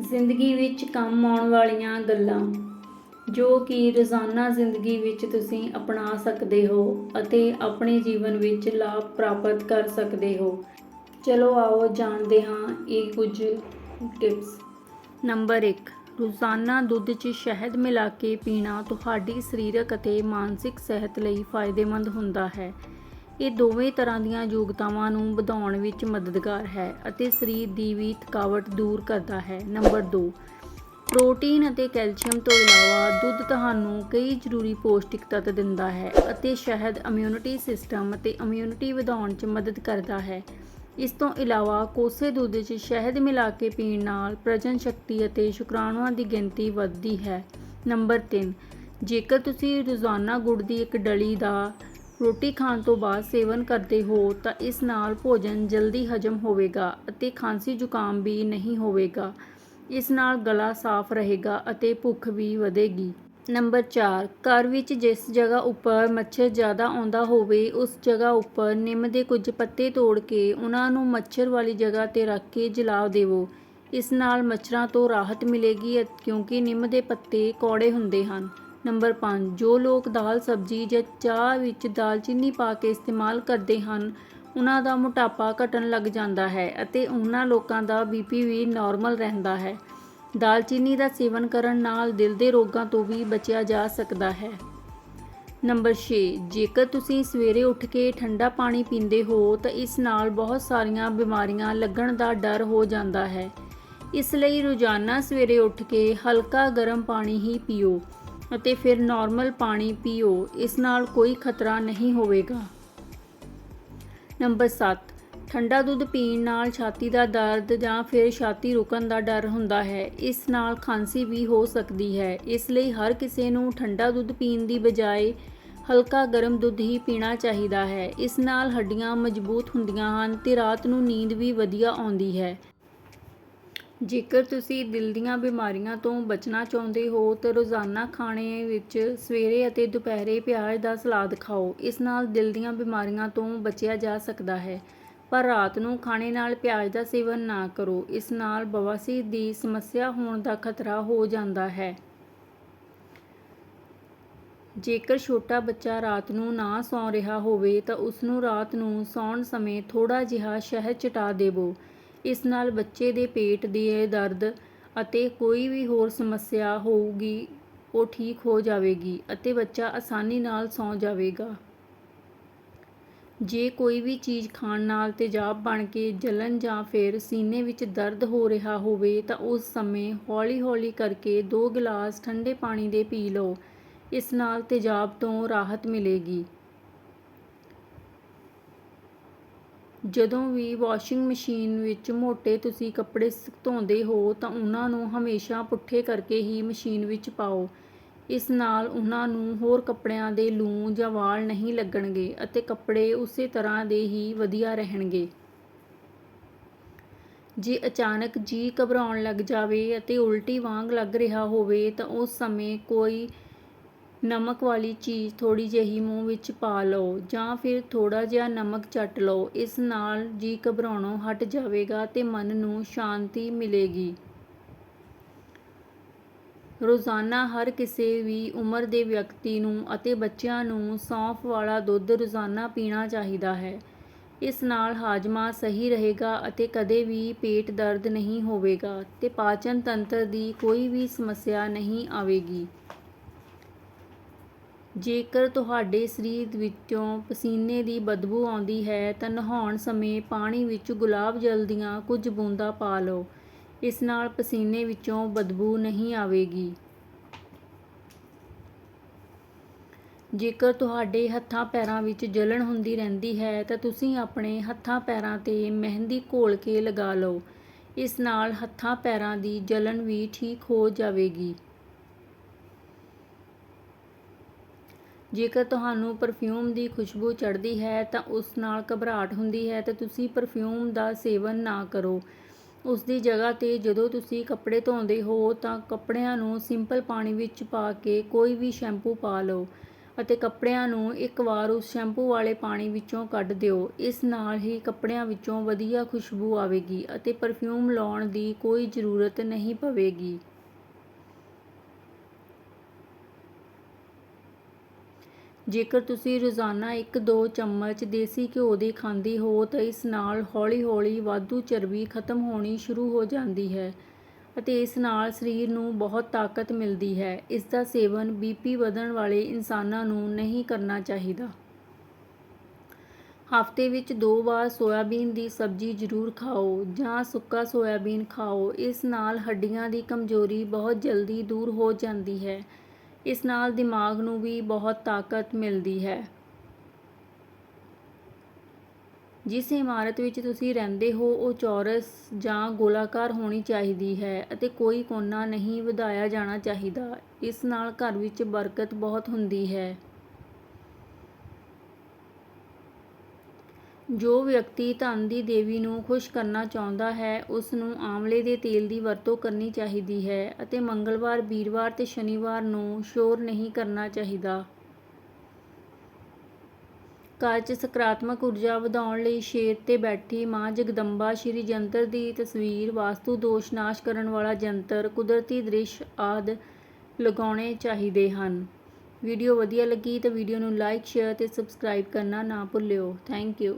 ਜ਼ਿੰਦਗੀ ਵਿੱਚ ਕੰਮ ਆਉਣ ਵਾਲੀਆਂ ਗੱਲਾਂ, ਜੋ ਕਿ ਰੋਜ਼ਾਨਾ ਜ਼ਿੰਦਗੀ ਵਿੱਚ ਤੁਸੀਂ ਅਪਣਾ ਸਕਦੇ ਹੋ ਅਤੇ ਆਪਣੇ ਜੀਵਨ ਵਿੱਚ ਲਾਭ ਪ੍ਰਾਪਤ ਕਰ ਸਕਦੇ ਹੋ। ਚਲੋ ਆਓ ਜਾਣਦੇ ਹਾਂ ਇਹ ਕੁਝ ਟਿਪਸ ਨੰਬਰ 1 ਰੋਜ਼ਾਨਾ ਦੁੱਧ 'ਚ ਸ਼ਹਿਦ ਮਿਲਾ ਕੇ ਪੀਣਾ ਤੁਹਾਡੀ ਸਰੀਰਕ ਅਤੇ ਮਾਨਸਿਕ ਸਿਹਤ ਲਈ ਫਾਇਦੇਮੰਦ ਹੁੰਦਾ ਹੈ। ਇਹ ਦੋਵੇਂ ਤਰ੍ਹਾਂ ਦੀਆਂ ਯੋਗਤਾਵਾਂ ਨੂੰ ਵਧਾਉਣ ਵਿੱਚ ਮਦਦਗਾਰ ਹੈ ਅਤੇ ਸਰੀਰ ਦੀ ਵੀ ਥਕਾਵਟ ਦੂਰ ਕਰਦਾ ਹੈ। ਨੰਬਰ 2 ਪ੍ਰੋਟੀਨ ਅਤੇ ਕੈਲਸ਼ੀਅਮ ਤੋਂ ਇਲਾਵਾ ਦੁੱਧ ਤੁਹਾਨੂੰ ਕਈ ਜ਼ਰੂਰੀ ਪੌਸ਼ਟਿਕ ਤੱਤ ਦਿੰਦਾ ਹੈ ਅਤੇ ਸ਼ਹਿਦ ਇਮਿਊਨਿਟੀ ਸਿਸਟਮ ਅਤੇ ਇਮਿਊਨਿਟੀ ਵਧਾਉਣ 'ਚ ਮਦਦ ਕਰਦਾ ਹੈ। ਇਸ ਤੋਂ ਇਲਾਵਾ ਕੋਸੇ ਦੁੱਧ 'ਚ ਸ਼ਹਿਦ ਮਿਲਾ ਕੇ ਪੀਣ ਨਾਲ ਪ੍ਰਜਨ ਸ਼ਕਤੀ ਅਤੇ ਸ਼ੁਕਰਾਣੂਆਂ ਦੀ ਗਿਣਤੀ ਵੱਧਦੀ ਹੈ। ਨੰਬਰ 3 ਜੇਕਰ ਤੁਸੀਂ ਰੋਜ਼ਾਨਾ ਗੁੜ ਦੀ ਇੱਕ ਡਲੀ ਦਾ ਰੋਟੀ ਖਾਣ ਤੋਂ ਬਾਅਦ ਸੇਵਨ ਕਰਦੇ ਹੋ ਤਾਂ ਇਸ ਨਾਲ ਭੋਜਨ ਜਲਦੀ ਹਜਮ ਹੋਵੇਗਾ ਅਤੇ ਖਾਂਸੀ ਜ਼ੁਕਾਮ ਵੀ ਨਹੀਂ ਹੋਵੇਗਾ। ਇਸ ਨਾਲ ਗਲਾ ਸਾਫ਼ ਰਹੇਗਾ ਅਤੇ ਭੁੱਖ ਵੀ ਵਧੇਗੀ। ਨੰਬਰ 4 ਘਰ ਵਿੱਚ ਜਿਸ ਜਗ੍ਹਾ ਉੱਪਰ ਮੱਛਰ ਜ਼ਿਆਦਾ ਆਉਂਦਾ ਹੋਵੇ, ਉਸ ਜਗ੍ਹਾ ਉੱਪਰ ਨਿੰਮ ਦੇ ਕੁਝ ਪੱਤੇ ਤੋੜ ਕੇ ਉਹਨਾਂ ਨੂੰ ਮੱਛਰ ਵਾਲੀ ਜਗ੍ਹਾ ਤੇ ਰੱਖ ਕੇ ਜਲਾ ਦੇਵੋ। ਇਸ ਨਾਲ ਮੱਛਰਾਂ ਤੋਂ ਰਾਹਤ ਮਿਲੇਗੀ ਅਤੇ ਕਿਉਂਕਿ ਨਿੰਮ ਦੇ ਪੱਤੇ ਕੌੜੇ ਹੁੰਦੇ ਹਨ। ਨੰਬਰ 5 ਜੋ ਲੋਕ ਦਾਲ, ਸਬਜ਼ੀ ਜਾਂ ਚਾਹ ਵਿੱਚ ਦਾਲਚੀਨੀ ਪਾ ਕੇ ਇਸਤੇਮਾਲ ਕਰਦੇ ਹਨ, ਉਹਨਾਂ ਦਾ ਮੋਟਾਪਾ ਘਟਣ ਲੱਗ ਜਾਂਦਾ ਹੈ ਅਤੇ ਉਹਨਾਂ ਲੋਕਾਂ ਦਾ ਬੀਪੀ ਵੀ ਨਾਰਮਲ ਰਹਿੰਦਾ ਹੈ। ਦਾਲਚੀਨੀ ਦਾ ਸੇਵਨ ਕਰਨ ਨਾਲ ਦਿਲ ਦੇ ਰੋਗਾਂ ਤੋਂ ਵੀ ਬਚਿਆ ਜਾ ਸਕਦਾ ਹੈ। ਨੰਬਰ 6 ਜੇਕਰ ਤੁਸੀਂ ਸਵੇਰੇ ਉੱਠ ਕੇ ਠੰਡਾ ਪਾਣੀ ਪੀਂਦੇ ਹੋ, ਤਾਂ ਇਸ ਨਾਲ ਬਹੁਤ ਸਾਰੀਆਂ ਬਿਮਾਰੀਆਂ ਲੱਗਣ ਦਾ ਡਰ ਹੋ ਜਾਂਦਾ ਹੈ। ਇਸ ਲਈ ਰੋਜ਼ਾਨਾ ਸਵੇਰੇ ਉੱਠ ਕੇ ਹਲਕਾ ਗਰਮ ਪਾਣੀ ਹੀ ਪੀਓ। ਅਤੇ ਫਿਰ ਨਾਰਮਲ ਪਾਣੀ ਪੀਓ, ਇਸ ਨਾਲ ਕੋਈ ਖਤਰਾ ਨਹੀਂ ਹੋਵੇਗਾ। ਨੰਬਰ 7 ਠੰਡਾ ਦੁੱਧ ਪੀਣ ਨਾਲ ਛਾਤੀ ਦਾ ਦਰਦ ਜਾਂ ਫਿਰ ਛਾਤੀ ਰੁਕਣ ਦਾ ਡਰ ਹੁੰਦਾ ਹੈ। ਇਸ ਨਾਲ ਖਾਂਸੀ ਵੀ ਹੋ ਸਕਦੀ ਹੈ। ਇਸ ਲਈ ਹਰ ਕਿਸੇ ਨੂੰ ਠੰਡਾ ਦੁੱਧ ਪੀਣ ਦੀ ਬਜਾਏ ਹਲਕਾ ਗਰਮ ਦੁੱਧ ਹੀ ਪੀਣਾ ਚਾਹੀਦਾ ਹੈ। ਇਸ ਨਾਲ ਹੱਡੀਆਂ ਮਜ਼ਬੂਤ ਹੁੰਦੀਆਂ ਹਨ ਤੇ ਰਾਤ ਨੂੰ ਨੀਂਦ ਵੀ ਵਧੀਆ ਆਉਂਦੀ ਹੈ। ਜੇਕਰ ਤੁਸੀਂ ਦਿਲ ਦੀਆਂ ਬਿਮਾਰੀਆਂ ਤੋਂ ਬਚਣਾ ਚਾਹੁੰਦੇ ਹੋ, ਤਾਂ ਰੋਜ਼ਾਨਾ ਖਾਣੇ ਵਿੱਚ ਸਵੇਰੇ ਅਤੇ ਦੁਪਹਿਰੇ ਪਿਆਜ਼ ਦਾ ਸਲਾਦ ਖਾਓ। ਇਸ ਨਾਲ ਦਿਲ ਦੀਆਂ ਬਿਮਾਰੀਆਂ ਤੋਂ ਬਚਿਆ ਜਾ ਸਕਦਾ ਹੈ। ਪਰ ਰਾਤ ਨੂੰ ਖਾਣੇ ਨਾਲ ਪਿਆਜ਼ ਦਾ ਸੇਵਨ ਨਾ ਕਰੋ। ਇਸ ਨਾਲ ਬਵਾਸੀਰ ਦੀ ਸਮੱਸਿਆ ਹੋਣ ਦਾ ਖਤਰਾ ਹੋ ਜਾਂਦਾ ਹੈ। ਜੇਕਰ ਛੋਟਾ ਬੱਚਾ ਰਾਤ ਨੂੰ ਨਾ ਸੌਂ ਰਿਹਾ ਹੋਵੇ, ਤਾਂ ਉਸ ਨੂੰ ਰਾਤ ਨੂੰ ਸੌਣ ਸਮੇਂ ਥੋੜਾ ਜਿਹਾ ਸ਼ਹਿਦ ਚਟਾ ਦੇਵੋ। ਇਸ ਨਾਲ ਬੱਚੇ ਦੇ ਪੇਟ ਦੇ ਦਰਦ ਅਤੇ ਕੋਈ ਵੀ ਹੋਰ ਸਮੱਸਿਆ ਹੋਊਗੀ, ਉਹ ਠੀਕ ਹੋ ਜਾਵੇਗੀ ਅਤੇ ਬੱਚਾ ਆਸਾਨੀ ਨਾਲ ਸੌਂ ਜਾਵੇਗਾ। ਜੇ ਕੋਈ ਵੀ ਚੀਜ਼ ਖਾਣ ਨਾਲ ਤੇਜ਼ਾਬ ਬਣ ਕੇ ਜਲਨ ਜਾਂ ਫਿਰ ਸੀਨੇ ਵਿੱਚ ਦਰਦ ਹੋ ਰਿਹਾ ਹੋਵੇ, ਤਾਂ ਉਸ ਸਮੇਂ ਹੌਲੀ-ਹੌਲੀ ਕਰਕੇ 2 ਗਲਾਸ ਠੰਡੇ ਪਾਣੀ ਦੇ ਪੀ ਲਓ। ਇਸ ਨਾਲ ਤੇਜ਼ਾਬ ਤੋਂ ਰਾਹਤ ਮਿਲੇਗੀ। ਜਦੋਂ ਵੀ ਵਾਸ਼ਿੰਗ ਮਸ਼ੀਨ ਵਿੱਚ ਮੋٹے ਤੁਸੀਂ ਕੱਪੜੇ ਸ- ਧੋਂਦੇ ਹੋ ਤਾਂ ਉਹਨਾਂ ਨੂੰ ਹਮੇਸ਼ਾ ਪੁੱਠੇ ਕਰਕੇ ਹੀ ਮਸ਼ੀਨ ਵਿੱਚ ਪਾਓ। ਇਸ ਨਾਲ ਉਹਨਾਂ ਨੂੰ ਹੋਰ ਕੱਪੜਿਆਂ ਦੇ ਲੂੰ ਜਾਂ ਵਾਲ ਨਹੀਂ ਲੱਗਣਗੇ ਅਤੇ ਕੱਪੜੇ ਉਸੇ ਤਰ੍ਹਾਂ ਦੇ ਹੀ ਵਧੀਆ ਰਹਿਣਗੇ। ਜੇ ਅਚਾਨਕ ਜੀ ਘਬਰਾਉਣ ਲੱਗ ਜਾਵੇ ਅਤੇ ਉਲਟੀ ਵਾਂਗ ਲੱਗ ਰਿਹਾ ਹੋਵੇ ਤਾਂ ਉਸ ਸਮੇਂ ਕੋਈ ਨਮਕ ਵਾਲੀ ਚੀਜ਼ ਥੋੜ੍ਹੀ ਜਿਹੀ ਮੂੰਹ ਵਿੱਚ ਪਾ ਲਓ ਜਾਂ ਫਿਰ ਥੋੜ੍ਹਾ ਜਿਹਾ ਨਮਕ ਚੱਟ ਲਓ, ਇਸ ਨਾਲ ਜੀਅ ਘਬਰਾਉਣੋਂ ਹਟ ਜਾਵੇਗਾ ਅਤੇ ਮਨ ਨੂੰ ਸ਼ਾਂਤੀ ਮਿਲੇਗੀ। ਰੋਜ਼ਾਨਾ ਹਰ ਕਿਸੇ ਵੀ ਉਮਰ ਦੇ ਵਿਅਕਤੀ ਨੂੰ ਅਤੇ ਬੱਚਿਆਂ ਨੂੰ ਸੌਂਫ ਵਾਲਾ ਦੁੱਧ ਰੋਜ਼ਾਨਾ ਪੀਣਾ ਚਾਹੀਦਾ ਹੈ। ਇਸ ਨਾਲ ਹਾਜ਼ਮਾ ਸਹੀ ਰਹੇਗਾ ਅਤੇ ਕਦੇ ਵੀ ਪੇਟ ਦਰਦ ਨਹੀਂ ਹੋਵੇਗਾ ਤੇ ਪਾਚਨ ਤੰਤਰ ਦੀ ਕੋਈ ਵੀ ਸਮੱਸਿਆ ਨਹੀਂ ਆਵੇਗੀ। ਜੇਕਰ ਤੁਹਾਡੇ ਸਰੀਰ ਵਿੱਚੋਂ ਪਸੀਨੇ ਦੀ ਬਦਬੂ ਆਉਂਦੀ ਹੈ ਤਾਂ ਨਹਾਉਣ ਸਮੇਂ ਪਾਣੀ ਵਿੱਚ ਗੁਲਾਬ ਜਲ ਦੀਆਂ ਕੁਝ ਬੂੰਦਾਂ ਪਾ ਲਓ। ਇਸ ਨਾਲ ਪਸੀਨੇ ਵਿੱਚੋਂ ਬਦਬੂ ਨਹੀਂ ਆਵੇਗੀ। ਜੇਕਰ ਤੁਹਾਡੇ ਹੱਥਾਂ ਪੈਰਾਂ ਵਿੱਚ ਜਲਣ ਹੁੰਦੀ ਰਹਿੰਦੀ ਹੈ ਤਾਂ ਤੁਸੀਂ ਆਪਣੇ ਹੱਥਾਂ ਪੈਰਾਂ ਤੇ ਮਹਿੰਦੀ ਘੋਲ ਕੇ ਲਗਾ ਲਓ। ਇਸ ਨਾਲ ਹੱਥਾਂ ਪੈਰਾਂ ਦੀ ਜਲਣ ਵੀ ਠੀਕ ਹੋ ਜਾਵੇਗੀ। ਜੇਕਰ ਤੁਹਾਨੂੰ ਪਰਫਿਊਮ ਦੀ ਖੁਸ਼ਬੂ ਚੜ੍ਹਦੀ ਹੈ ਤਾਂ ਉਸ ਨਾਲ ਘਬਰਾਹਟ ਹੁੰਦੀ ਹੈ ਤਾਂ ਤੁਸੀਂ ਪਰਫਿਊਮ ਦਾ ਸੇਵਨ ਨਾ ਕਰੋ। ਉਸ ਦੀ ਜਗ੍ਹਾ ਤੇ ਜਦੋਂ ਤੁਸੀਂ ਕੱਪੜੇ ਧੋਂਦੇ ਹੋ ਤਾਂ ਕੱਪੜਿਆਂ ਨੂੰ ਸਿੰਪਲ ਪਾਣੀ ਵਿੱਚ ਪਾ ਕੇ ਕੋਈ ਵੀ ਸ਼ੈਂਪੂ ਪਾ ਲਓ ਅਤੇ ਕੱਪੜਿਆਂ ਨੂੰ ਇੱਕ ਵਾਰ ਉਸ ਸ਼ੈਂਪੂ ਵਾਲੇ ਪਾਣੀ ਵਿੱਚੋਂ ਕੱਢ ਦਿਓ। ਇਸ ਨਾਲ ਹੀ ਕੱਪੜਿਆਂ ਵਿੱਚੋਂ ਵਧੀਆ ਖੁਸ਼ਬੂ ਆਵੇਗੀ ਅਤੇ ਪਰਫਿਊਮ ਲਾਉਣ ਦੀ ਕੋਈ ਜ਼ਰੂਰਤ ਨਹੀਂ ਪਵੇਗੀ। ਜੇਕਰ ਤੁਸੀਂ ਰੋਜ਼ਾਨਾ 1-2 ਚਮਚ ਦੇਸੀ ਘਿਓ ਦੇ ਖਾਂਦੇ ਹੋ ਤਾਂ ਇਸ ਨਾਲ ਹੌਲੀ-ਹੌਲੀ ਵਾਧੂ ਚਰਬੀ ਖਤਮ ਹੋਣੀ ਸ਼ੁਰੂ ਹੋ ਜਾਂਦੀ ਹੈ ਅਤੇ ਇਸ ਨਾਲ ਸਰੀਰ ਨੂੰ ਬਹੁਤ ਤਾਕਤ ਮਿਲਦੀ ਹੈ। ਇਸ ਦਾ ਸੇਵਨ ਬੀਪੀ ਵਧਣ ਵਾਲੇ ਇਨਸਾਨਾਂ ਨੂੰ ਨਹੀਂ ਕਰਨਾ ਚਾਹੀਦਾ। ਹਫ਼ਤੇ ਵਿੱਚ ਦੋ ਵਾਰ ਸੋਇਆਬੀਨ ਦੀ ਸਬਜ਼ੀ ਜ਼ਰੂਰ ਖਾਓ ਜਾਂ ਸੁੱਕਾ ਸੋਇਆਬੀਨ ਖਾਓ। ਇਸ ਨਾਲ ਹੱਡੀਆਂ ਦੀ ਕਮਜ਼ੋਰੀ ਬਹੁਤ ਜਲਦੀ ਦੂਰ ਹੋ ਜਾਂਦੀ ਹੈ ਇਸ ਨਾਲ ਦਿਮਾਗ ਨੂੰ ਵੀ ਬਹੁਤ ਤਾਕਤ ਮਿਲਦੀ ਹੈ। ਜਿਸ ਇਮਾਰਤ ਵਿੱਚ ਤੁਸੀਂ ਰਹਿੰਦੇ ਹੋ, ਉਹ ਚੌਰਸ ਜਾਂ ਗੋਲਾਕਾਰ ਹੋਣੀ ਚਾਹੀਦੀ ਹੈ ਅਤੇ ਕੋਈ ਕੋਨਾ ਨਹੀਂ ਵਧਾਇਆ ਜਾਣਾ ਚਾਹੀਦਾ। ਇਸ ਨਾਲ ਘਰ ਵਿੱਚ ਬਰਕਤ ਬਹੁਤ ਹੁੰਦੀ ਹੈ। ਜੋ ਵਿਅਕਤੀ ਧਨ ਦੀ ਦੇਵੀ ਨੂੰ ਖੁਸ਼ ਕਰਨਾ ਚਾਹੁੰਦਾ ਹੈ ਉਸ ਨੂੰ ਆਂਵਲੇ ਦੇ ਤੇਲ ਦੀ ਵਰਤੋਂ ਕਰਨੀ ਚਾਹੀਦੀ ਹੈ ਅਤੇ ਮੰਗਲਵਾਰ, ਵੀਰਵਾਰ ਤੇ ਸ਼ਨੀਵਾਰ ਨੂੰ ਸ਼ੋਰ ਨਹੀਂ ਕਰਨਾ ਚਾਹੀਦਾ। ਘਰ 'ਚ ਸਕਾਰਾਤਮਕ ਊਰਜਾ ਵਧਾਉਣ ਲਈ ਸ਼ੇਰ ਤੇ ਬੈਠੀ ਮਾਂ ਜਗਦੰਬਾ ਸ਼੍ਰੀ ਜੰਤਰ ਦੀ ਤਸਵੀਰ, ਵਾਸਤੂ ਦੋਸ਼ ਨਾਸ਼ ਕਰਨ ਵਾਲਾ ਜੰਤਰ, ਕੁਦਰਤੀ ਦ੍ਰਿਸ਼ ਆਦਿ ਲਗਾਉਣੇ ਚਾਹੀਦੇ ਹਨ। ਵੀਡੀਓ ਵਧੀਆ ਲੱਗੀ ਤਾਂ ਵੀਡੀਓ ਨੂੰ ਲਾਈਕ, ਸ਼ੇਅਰ ਤੇ ਸਬਸਕ੍ਰਾਈਬ ਕਰਨਾ ਨਾ ਭੁੱਲਿਓ। Thank you.